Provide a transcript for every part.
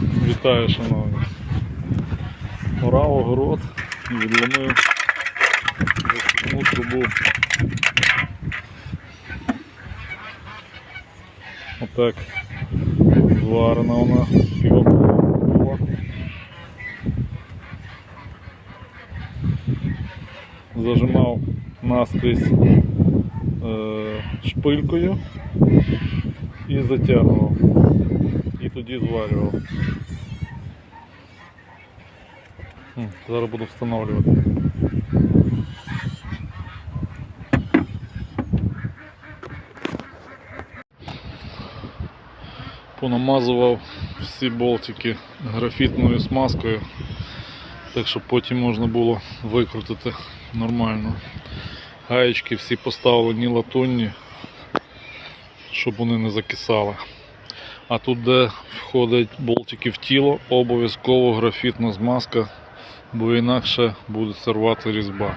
Вітаю, шановні. Орав огород відломив вихлопну трубу. Отак зварена вона півопова. Зажимав наскрізь е, шпилькою і затягував. І тоді зварював. Зараз буду встановлювати. Понамазував всі болтики графітною смазкою, так щоб потім можна було викрутити нормально. Гаєчки всі поставлені латунні, щоб вони не закисали. А тут, де входять болтики в тіло, обов'язково графітна змазка, бо інакше буде сорвати різьба.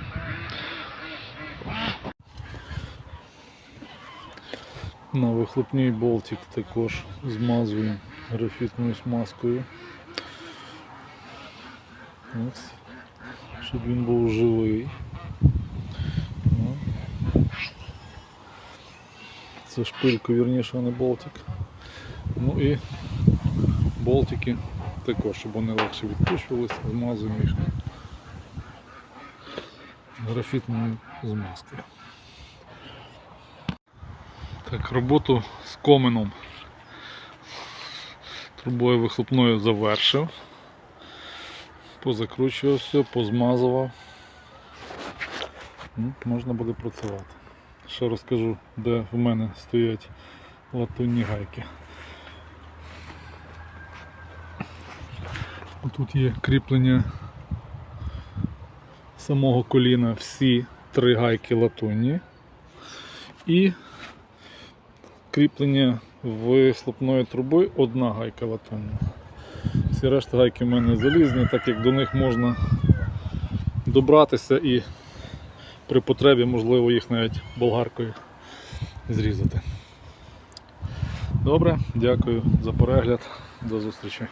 На вихлопній болтик також змазуємо графітною смазкою. Ось, щоб він був живий. Ну. Це шпилька, вірніше, а не болтик. Ну і болтики також, щоб вони легше відкручувалися, змазуємо їх графітною змазкою. Так, роботу з коменом трубою вихлопною завершив. Позакручував все, позмазував. Ну, можна буде працювати. Ще розкажу, де в мене стоять латунні гайки. Тут є кріплення самого коліна, всі три гайки латунні і кріплення вихлопної труби одна гайка латунна. Всі решта гайки в мене залізні, так як до них можна добратися і при потребі можливо їх навіть болгаркою зрізати. Добре, дякую за перегляд. До зустрічі.